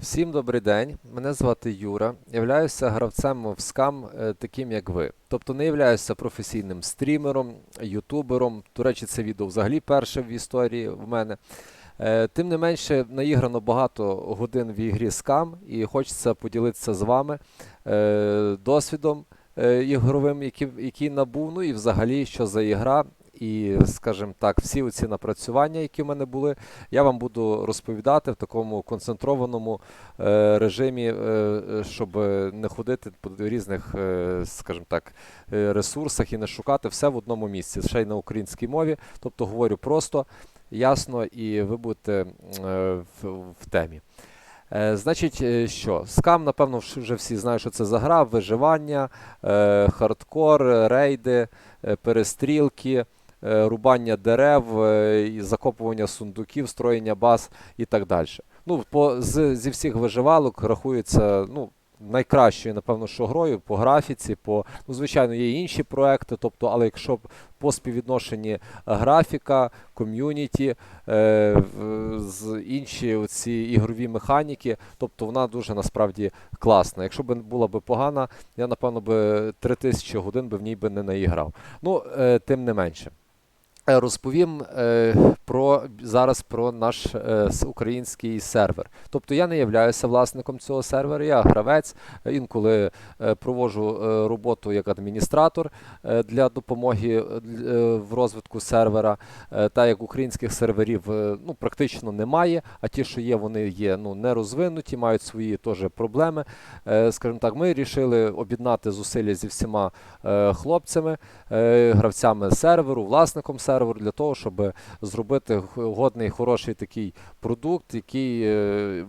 Всім добрий день. Мене звати Юра. Являюся гравцем в скам, е, таким як ви. Тобто не являюся професійним стрімером, ютубером. До речі, це відео взагалі перше в історії в мене. Е, Тим не менше, наіграно багато годин в ігрі скам, і хочеться поділитися з вами е, досвідом ігровим, який, який набув, ну і взагалі, що за ігра. І, скажімо так, всі оці напрацювання, які в мене були, я вам буду розповідати в такому концентрованому е, режимі, е, е, щоб не ходити по різних, скажімо так, ресурсах і не шукати все в одному місці, ще й на українській мові. Тобто говорю просто, ясно, і ви будете в, темі. Значить, що? Скам, напевно, вже всі знають, що це за гра, виживання, хардкор, рейди, перестрілки, рубання дерев, е, закопування сундуків, строєння баз і так далі. Ну, по, з, зі всіх виживалок рахується, ну, найкращою, напевно, що грою по графіці, по, ну, звичайно, є інші проекти, тобто, але якщо по співвідношенні графіка, ком'юніті, е, з інші оці ігрові механіки, тобто вона дуже насправді класна. Якщо б була б погана, я напевно би 3000 годин би в ній би не наіграв. Ну, е, тим не менше. Е, Розповім е, про зараз про наш е, український сервер. Тобто я не являюся власником цього сервера, я гравець. Інколи проводжу роботу як адміністратор для допомоги в розвитку сервера. Та як українських серверів ну, практично немає, а ті, що є, вони є ну, не розвинуті, мають свої теж проблеми. Скажімо так, ми вирішили об'єднати зусилля зі всіма хлопцями, гравцями серверу, власником серверу, для того, щоб зробити годний, хороший такий продукт, який. е,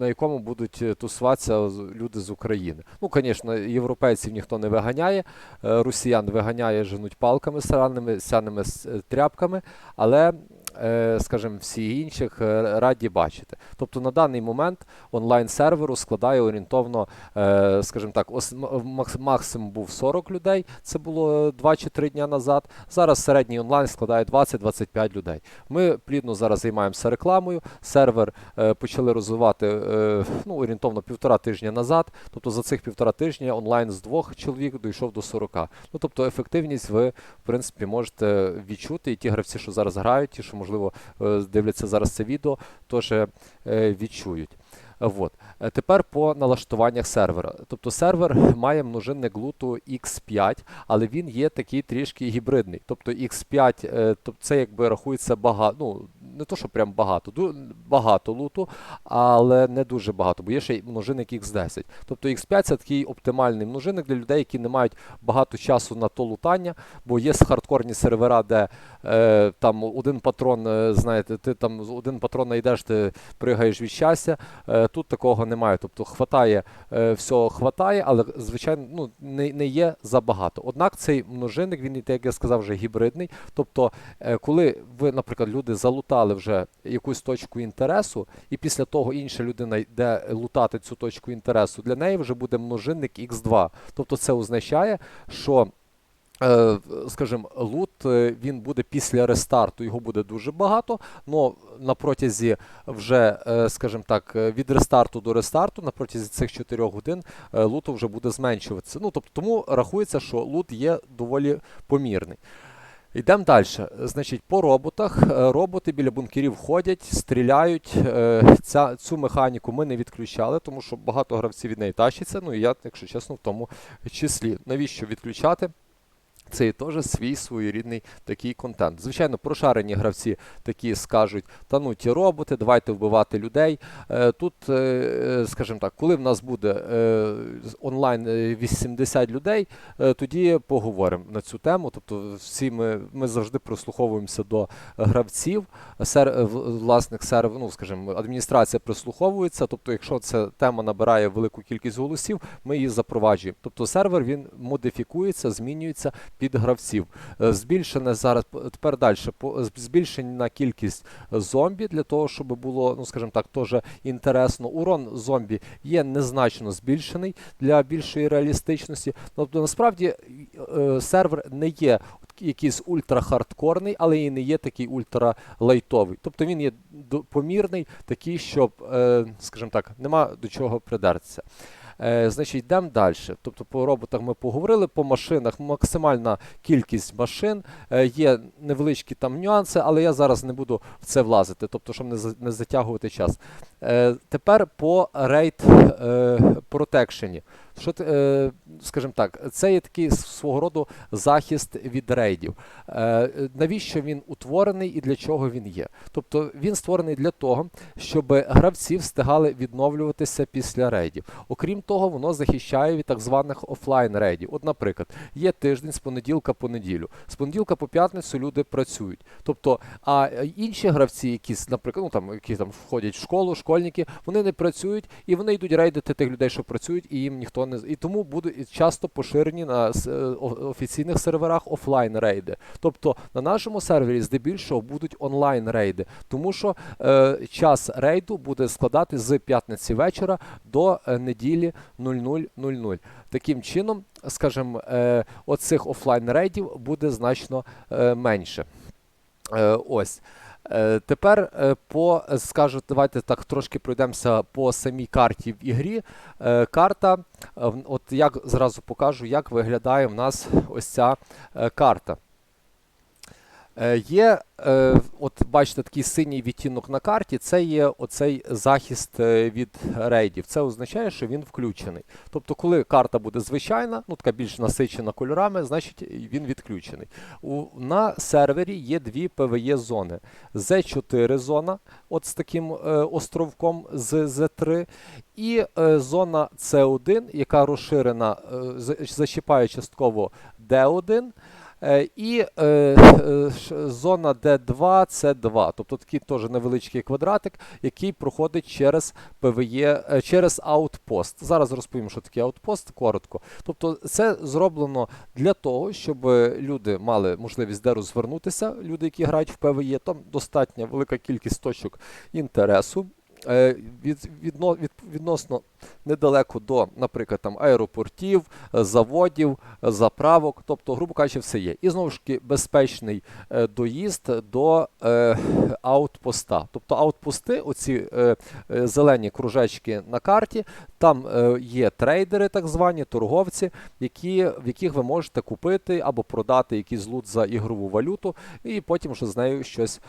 На якому будуть е, тусуватися люди з України. Ну, звісно, європейців ніхто не виганяє, е, росіян виганяє, женуть палками сраними, сяними тряпками, але, скажімо, всі інших е, раді бачити. Тобто на даний момент онлайн серверу складає орієнтовно, е, скажімо так, максимум був 40 людей, це було 2 чи 3 дня назад. Зараз середній онлайн складає 20-25 людей. Ми плідно зараз займаємося рекламою. Сервер е, почали розвивати е, ну, орієнтовно півтора тижня назад. Тобто за цих півтора тижня онлайн з двох чоловік дійшов до 40. Ну тобто ефективність ви, в принципі, можете відчути. І ті гравці, що зараз грають, ті, що можливо е, дивляться зараз це відео, теж е, відчують. Вот. Е, Тепер по налаштуваннях сервера. Тобто сервер має множинник луту X5, але він є такий трішки гібридний. Тобто X5, е, тобто це якби рахується багато, ну не то, що прям багато, багато луту, але не дуже багато, бо є ще й множинник X10. Тобто X5 це такий оптимальний множинник для людей, які не мають багато часу на то лутання, бо є хардкорні сервера, де е, там один патрон, е, знаєте, ти там один патрон знайдеш, ти пригаєш від щастя. Е, тут такого немає. Тобто хватає, е, всього хватає, але звичайно ну, не, не є забагато. Однак цей множинник, він, як я сказав, вже гібридний. Тобто, е, коли ви, наприклад, люди залутали вже якусь точку інтересу, і після того інша людина йде лутати цю точку інтересу, для неї вже буде множинник x2. Тобто це означає, що скажімо, лут е, він буде після рестарту, його буде дуже багато, але на протязі вже, е, скажімо так, е, від рестарту до рестарту, на протязі цих 4 годин е, луту вже буде зменшуватися. Ну, тобто, тому рахується, що лут є доволі помірний. Йдемо далі. Значить, по роботах. Е, Роботи біля бункерів ходять, стріляють. Е, Ця, цю механіку ми не відключали, тому що багато гравців від неї тащиться. Ну і я, якщо чесно, в тому числі. Навіщо відключати? Це теж свій своєрідний такий контент. Звичайно, прошарені гравці такі скажуть, та ну ті роботи, давайте вбивати людей. Е, Тут, е, е, скажімо так, коли в нас буде онлайн е, 80 людей, тоді поговоримо на цю тему. Тобто, всі ми, ми завжди прислуховуємося до гравців. Сер, власник серверу, ну скажімо, адміністрація прислуховується. Тобто, якщо ця тема набирає велику кількість голосів, ми її запроваджуємо. Тобто сервер він модифікується, змінюється під гравців. Е, Збільшене зараз тепер далі збільшена кількість зомбі для того, щоб було, ну скажімо так, теж інтересно. Урон зомбі є незначно збільшений для більшої реалістичності. Тобто, насправді е, сервер не є якийсь ультрахардкорний, але і не є такий ультралайтовий. Тобто він є помірний, такий, щоб, е, скажімо так, нема до чого придертися. Е, значить, йдемо далі. Тобто по роботах ми поговорили, по машинах максимальна кількість машин. Е, є невеличкі там нюанси, але я зараз не буду в це влазити, тобто, щоб не, затягувати час. Е, тепер по рейд протекшені. Що, е, скажімо так, це є такий свого роду захист від рейдів. Е, навіщо він утворений і для чого він є? Тобто він створений для того, щоб гравці встигали відновлюватися після рейдів. Окрім того, воно захищає від так званих офлайн рейдів. От, наприклад, є тиждень з понеділка по неділю. З понеділка по п'ятницю люди працюють. Тобто, а інші гравці, якісь, наприклад, ну там які там входять в школу, школьники, вони не працюють і вони йдуть рейдити тих людей, що працюють, і їм ніхто не і тому будуть часто поширені на е, офіційних серверах офлайн рейди. Тобто на нашому сервері здебільшого будуть онлайн рейди, тому що е, час рейду буде складати з п'ятниці вечора до е, неділі 00.00. Таким чином, скажімо, е, оцих офлайн рейдів буде значно е, менше. Е, ось. Е, Тепер е, по скажу, давайте так трошки пройдемося по самій карті в ігрі. Е, Карта, от як зразу покажу, як виглядає в нас ось ця карта. Е, Є, е, от бачите, такий синій відтінок на карті, це є оцей захист е, від рейдів. Це означає, що він включений. Тобто, коли карта буде звичайна, ну така більш насичена кольорами, значить він відключений. У, на сервері є дві PvE зони. Z4 зона, от з таким е, островком з Z3, і е, зона C1, яка розширена, е, зачіпає частково D1. Е, І е, е, зона D2 це 2, тобто такий теж невеличкий квадратик, який проходить через е, через аутпост. Зараз розповім, що таке аутпост, коротко. Тобто це зроблено для того, щоб люди мали можливість де розвернутися, люди, які грають в PvE, там достатня велика кількість точок інтересу. Е, Від, відно, від, відносно недалеко до, наприклад, там аеропортів, е, заводів, е, заправок, тобто, грубо кажучи, все є. І знову ж таки безпечний доїзд до е, аутпоста. Тобто аутпости, оці е, зелені кружечки на карті, там е, є трейдери, так звані, торговці, які, в яких ви можете купити або продати якийсь лут за ігрову валюту, і потім вже з нею щось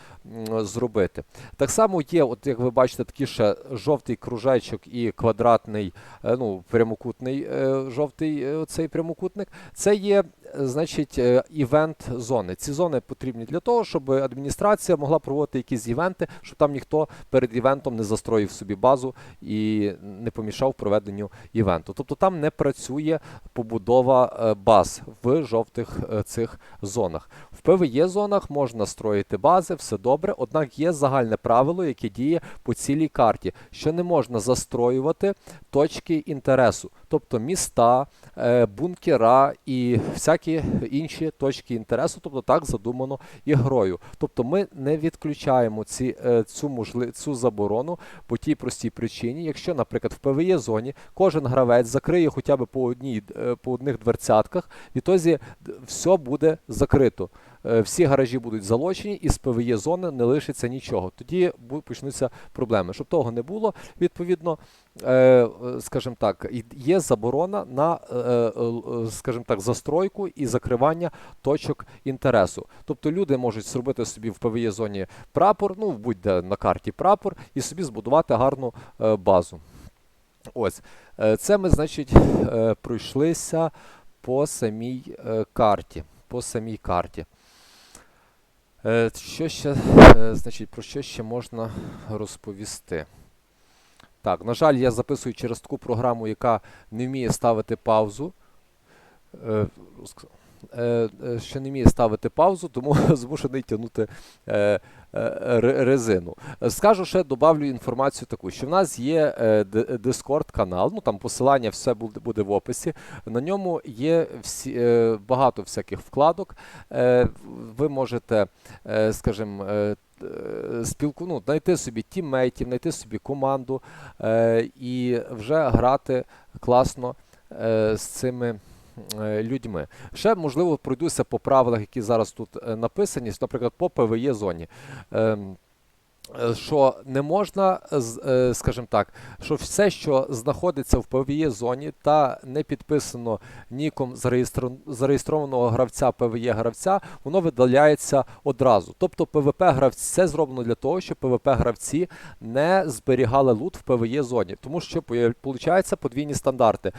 зробити. Так само є, от як ви бачите, такі ще жовтий кружечок і квадратний, е, ну, прямокутний е, жовтий цей прямокутник. Це є, значить, е, івент зони. Ці зони потрібні для того, щоб адміністрація могла проводити якісь івенти, щоб там ніхто перед івентом не застроїв собі базу і не помішав проведенню івенту. Тобто там не працює побудова е, баз в жовтих е, цих зонах. В PvE зонах можна строїти бази, все добре, однак є загальне правило, яке діє по цілій карті, що не можна застроювати точки інтересу, тобто міста, е, бункера і всякі інші точки інтересу, тобто так задумано ігрою. Тобто ми не відключаємо ці, е, цю, можли, цю заборону по тій простій причині, якщо, наприклад, в PvE зоні кожен гравець закриє хоча б по одній е, по одних дверцятках, відтоді все буде закрито. Е, Всі гаражі будуть залочені, і з PvE зони не лишиться нічого. Тоді почнуться проблеми. Щоб того не було, відповідно, е, е, скажімо так, є заборона на, скажімо так, застройку і закривання точок інтересу. Тобто люди можуть зробити собі в PvE зоні прапор, ну будь-де на карті прапор, і собі збудувати гарну базу. Ось, це ми, значить, пройшлися по самій карті. По самій карті. Е, Що ще, е, значить, про що ще можна розповісти? Так, на жаль, я записую через таку програму, яка не вміє ставити паузу. Е, е, Ще не вміє ставити паузу, тому змушений тягнути е, ре- резину. Скажу ще, добавлю інформацію таку, що в нас є Discord канал, ну там посилання все буде, в описі. На ньому є всі, багато всяких вкладок. Ви можете, скажімо, спілку, ну, знайти собі тіммейтів, знайти собі команду і вже грати класно з цими людьми. Ще можливо пройдуся по правилах, які зараз тут е, написані, наприклад, по ПВЄ зоні. Ем, е, Що не можна, е, скажімо так, що все, що знаходиться в ПВЄ зоні та не підписано ніком зареєстрованого гравця ПВЄ гравця, воно видаляється одразу. Тобто ПВП гравці це зроблено для того, щоб ПВП гравці не зберігали лут в ПВЄ зоні, тому що виходить подвійні стандарти.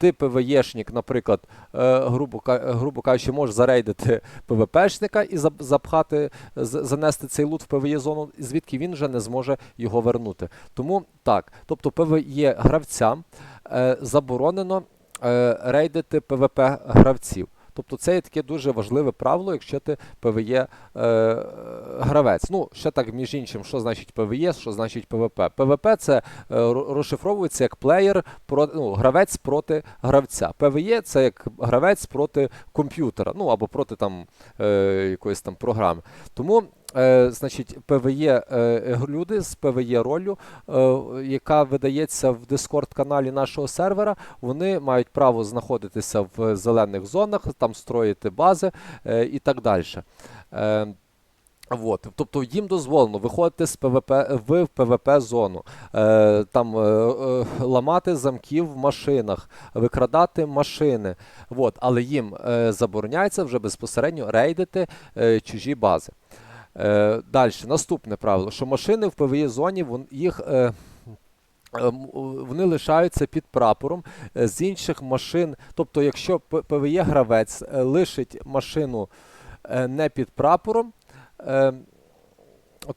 Ти ПВЄшник, наприклад, е, грубо, грубо кажучи, можеш зарейдити ПВПшника і запхати, занести цей лут в ПВЄ зону, звідки він вже не зможе його вернути. Тому так, тобто ПВЄ гравцям е, заборонено е, рейдити ПВП гравців. Тобто це є таке дуже важливе правило, якщо ти ПВЄ е, гравець. Ну, ще так, між іншим, що значить ПВЄ, що значить ПВП. ПВП це е, розшифровується як плеєр про, ну, гравець проти гравця. ПВЄ це як гравець проти комп'ютера, ну або проти там е, якоїсь там програми. Тому Е, значить, ПВЄ е, люди з ПВЄ ролью, е, яка видається в Discord каналі нашого сервера, вони мають право знаходитися в зелених зонах, там строїти бази і так далі. Вот. Тобто їм дозволено виходити з ПВП в ПВП зону, е, там е, ламати замки в машинах, викрадати машини. Вот. Але їм е, забороняється вже безпосередньо рейдити е, чужі бази. Е, Далі, наступне правило, що машини в ПВІ зоні їх. Е, е, вони лишаються під прапором з інших машин. Тобто, якщо ПВЄ гравець лишить машину не під прапором,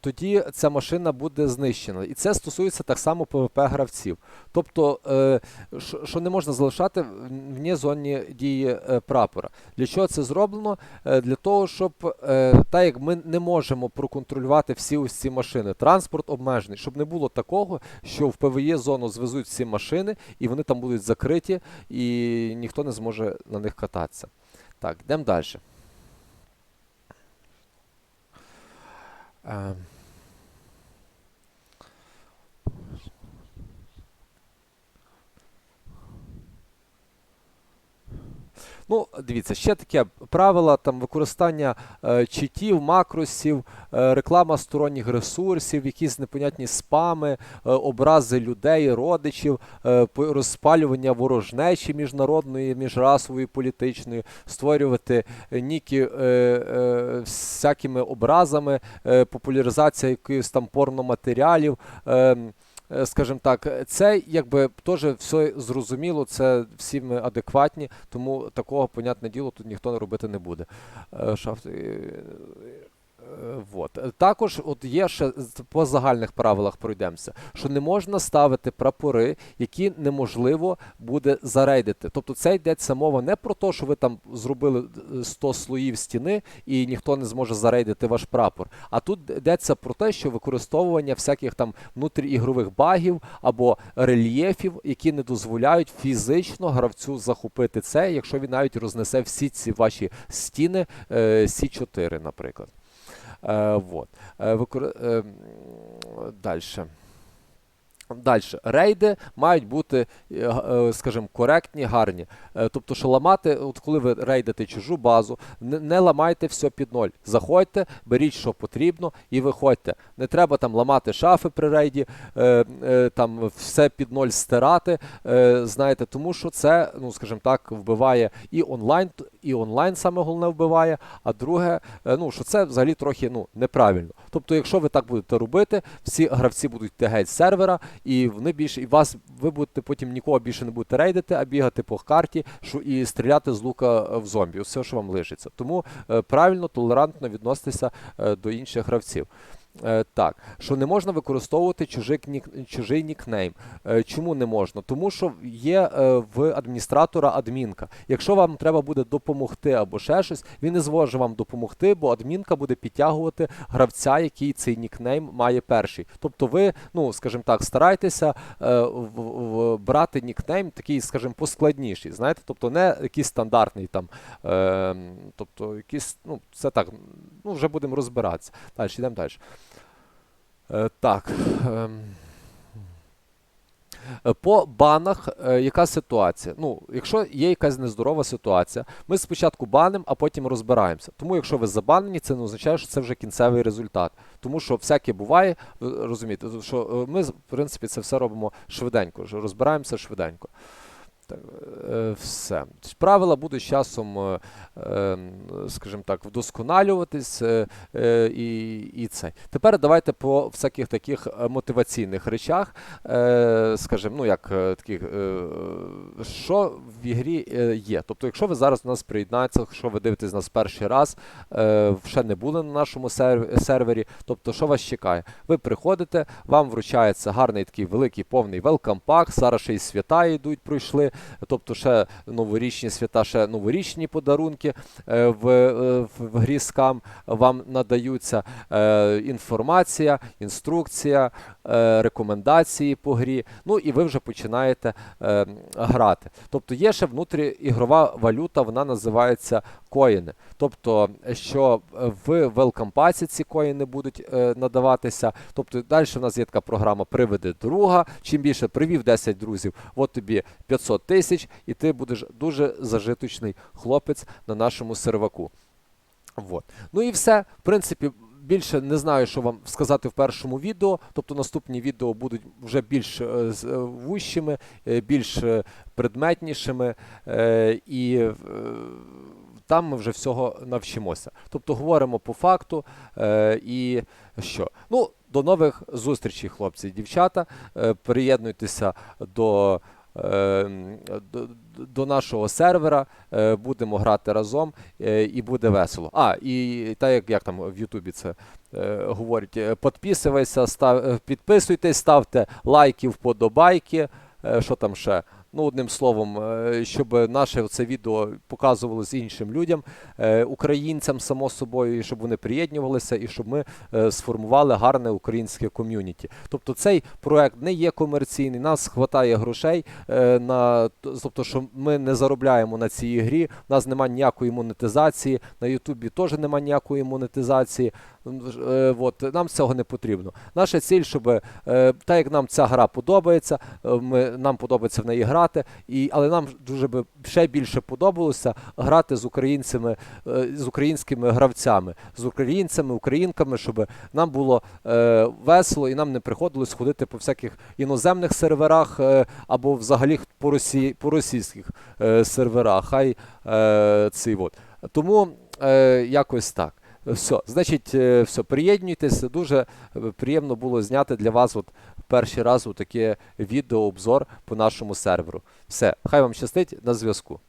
тоді ця машина буде знищена. І це стосується так само ПВП гравців. Тобто, е, що, не можна залишати в- зоні дії е, прапора. Для чого це зроблено? Е, Для того, щоб так як ми не можемо проконтролювати всі ось ці машини, транспорт обмежений, щоб не було такого, що в ПВЄ зону звезуть всі машини, і вони там будуть закриті, і ніхто не зможе на них кататися. Так, йдемо далі. Um, Ну, дивіться, ще таке правила там використання е, читів, макросів, е, реклама сторонніх ресурсів, якісь непонятні спами, е, образи людей, родичів, е, розпалювання ворожнечі міжнародної, міжрасової, політичної, створювати е, ніки е, е, всякими образами, е, популяризація якихось там порноматеріалів. Е, Скажімо так, це якби теж все зрозуміло, це всі ми адекватні, тому такого, понятне діло, тут ніхто робити не буде. Е, Шафт, е, е. Е, Також от є ще по загальних правилах пройдемося, що не можна ставити прапори, які неможливо буде зарейдити. Тобто це йдеться мова не про те, що ви там зробили е, 100 слоїв стіни і ніхто не зможе зарейдити ваш прапор. А тут йдеться про те, що використовування всяких там внутріігрових багів або рельєфів, які не дозволяють фізично гравцю захопити це, якщо він навіть рознесе всі ці ваші стіни е, Сі4, наприклад. Е, вот. Дальше. викор... е, Далі. Рейди мають бути, е, е, скажімо, коректні, гарні. Е, Тобто, що ламати, от коли ви рейдите чужу базу, не, ламайте все під ноль. Заходьте, беріть, що потрібно, і виходьте. Не треба там ламати шафи при рейді, там все під ноль стирати. Знаєте, тому що це, ну скажімо так, вбиває і онлайн, і онлайн саме головне вбиває. А друге, ну що це взагалі трохи ну, неправильно. Тобто, якщо ви так будете робити, всі гравці будуть йти геть з сервера, і вони більше, і вас ви будете потім нікого більше не будете рейдити, а бігати по карті що, і стріляти з лука е, в зомбі. Все, що вам лишиться. Тому е, правильно, толерантно відноситися е, до інших гравців. Е, так, що не можна використовувати чужий, чужий нікнейм. Е, чому не можна? Тому що є е, в адміністратора адмінка. Якщо вам треба буде допомогти або ще щось, він не зможе вам допомогти, бо адмінка буде підтягувати гравця, який цей нікнейм має перший. Тобто ви, ну скажімо так, старайтеся брати нікнейм такий, скажімо, поскладніший. Знаєте, тобто не якийсь стандартний там, е, тобто якийсь, ну це так, ну вже будемо розбиратися. Далі, йдемо далі. Е, так. ем. Е, По банах, е, яка ситуація? Ну, якщо є якась нездорова ситуація, ми спочатку банимо, а потім розбираємося. Тому, якщо ви забанені, це не означає, що це вже кінцевий результат. Тому що всяке буває, розумієте, що ми, в принципі, це все робимо швиденько, розбираємося швиденько. Все. Правила будуть з часом, е, е, скажімо так, вдосконалюватись е, і, і це. Тепер давайте по всяких таких мотиваційних речах, скажімо, ну як таких, що в ігрі є. Тобто, якщо ви зараз до нас приєднаєтеся, якщо ви дивитесь нас перший раз, ще не були на нашому сервері, тобто, що вас чекає? Ви приходите, вам вручається гарний такий великий повний pack, зараз ще й свята йдуть, пройшли, тобто ще новорічні свята, ще новорічні подарунки е, в, е, в, в грі вам надаються е, інформація, інструкція, рекомендації по грі. Ну і ви вже починаєте грати. Тобто є ще внутріігрова валюта, вона називається коїни. Тобто, що в Pass ці коїни будуть надаватися. Тобто далі в нас є така програма Приведи друга. Чим більше привів 10 друзів, от тобі 500 тисяч, і ти будеш дуже зажиточний хлопець на нашому серваку. Вот. Ну і все. В принципі, більше не знаю, що вам сказати в першому відео. Тобто наступні відео будуть вже більш е, е, вущими, е, більш е, предметнішими, е, і е, там ми вже всього навчимося. Тобто говоримо по факту е, і що. Ну, до нових зустрічей, хлопці і дівчата. Е, приєднуйтеся до. Е, До, нашого сервера е, будемо грати разом е, і буде весело. А, і так як, як там в Ютубі це говорять, підписуйтесь, став, підписуйтесь, ставте лайки, вподобайки. Що там ще? Ну, одним словом, е, щоб наше це відео показувалось іншим людям, е, українцям, само собою, і щоб вони приєднувалися, і щоб ми е, сформували гарне українське ком'юніті. Тобто цей проект не є комерційний, нас хватає грошей на тобто, що ми не заробляємо на цій грі, у нас немає ніякої монетизації, на Ютубі теж немає ніякої монетизації. Е, от, нам цього не потрібно. Наша ціль, щоб е, так як нам ця гра подобається, е, ми, нам подобається в неї грати, і, але нам дуже би ще більше подобалося грати з українцями, е, з українськими гравцями, з українцями, українками, щоб нам було е, весело і нам не приходилось ходити по всяких іноземних серверах е, або взагалі по, росі, по російських е, серверах. Хай е, цей от. Тому е, якось так. Все, значить, е, все, приєднуйтесь. Дуже е, приємно було зняти для вас от перший раз таке відео обзор по нашому серверу. Все, хай вам щастить на зв'язку.